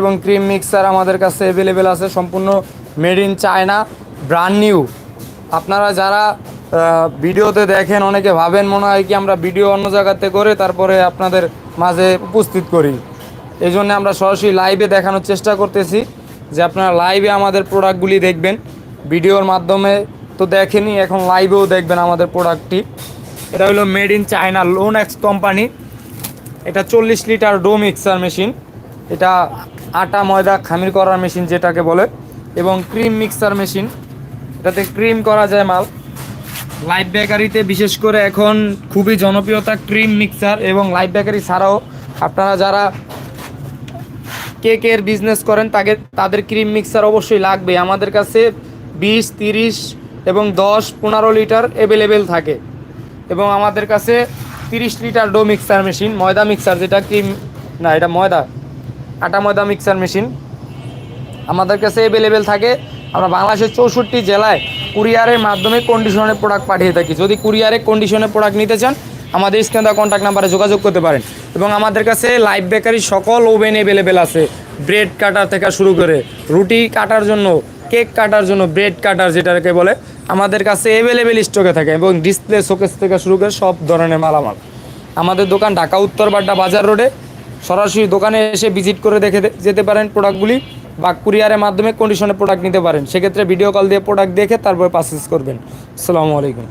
এবং cream mixer আমাদের কাছে অ্যাভেলেবেল আছে, সম্পূর্ণ made in China brand new আপনারা যারা ভিডিওতে দেখেন, অনেকে ভাবেন মনে হয় কি আমরা ভিডিও অন্য জায়গাতে করে তারপরে আপনাদের মাঝে উপস্থিত করি। এই জন্য আমরা সরাসরি লাইভে দেখানোর চেষ্টা করতেছি, যে আপনারা লাইভে আমাদের প্রোডাক্টগুলি দেখবেন। ভিডিওর মাধ্যমে তো দেখেনি, এখন লাইভেও দেখবেন আমাদের প্রোডাক্টটি এটা হলো মেড ইন চায়না লোন এক্স কোম্পানি এটা চল্লিশ লিটার ডো মিক্সার মেশিন। এটা আটা ময়দা খামির করার মেশিন যেটাকে বলে, এবং ক্রিম মিক্সার মেশিন। এটাতে ক্রিম করা যায় মাল। লাইফ বেকারিতে বিশেষ করে এখন খুবই জনপ্রিয়তা ক্রিম মিক্সার এবং লাইফ বেকারি ছাড়াও আপনারা যারা কেকের বিজনেস করেন তাকে তাদের ক্রিম মিক্সার অবশ্যই লাগবে আমাদের কাছে বিশ, তিরিশ এবং দশ, পনেরো লিটার অ্যাভেলেবেল থাকে। এবং আমাদের কাছে তিরিশ লিটার ডো মিক্সার মেশিন, ময়দা মিক্সার যেটা ক্রিম না, এটা ময়দা। আটা ময়দা মিক্সার মেশিন। আমাদের কাছে অ্যাভেলেবেল থাকে। আমরা বাংলাদেশের চৌষট্টি জেলায় কুরিয়ারের মাধ্যমে কন্ডিশনের প্রোডাক্ট পাঠিয়ে থাকি। যদি কুরিয়ারে কন্ডিশনের প্রোডাক্ট নিতে চান, আমাদের স্ক্রিনে কন্ট্যাক্ট নাম্বারে যোগাযোগ করতে পারেন। এবং আমাদের কাছে লাইভ বেকারি সকল ওভেন অ্যাভেলেবেল আছে। ব্রেড কাটার থেকে শুরু করে রুটি কাটার জন্য কেক কাটার জন্য ব্রেড কাটার যেটাকে বলে, আমাদের কাছে অ্যাভেলেবেল স্টকে থাকে এবং ডিসপ্লে শোকেস থেকে শুরু করে সব ধরনের মালামাল। আমাদের দোকান ঢাকা উত্তর বাড্ডা বাজার রোডে সরাসরি দোকানে এসে ভিজিট করে দেখে যেতে পারেন প্রোডাক্টগুলি বা কুরিয়ারের মাধ্যমে কন্ডিশনে প্রোডাক্ট নিতে পারেন। সেক্ষেত্রে ভিডিও কল দিয়ে প্রোডাক্ট দেখে তারপরে পারচেস করবেন। আসসালামু আলাইকুম।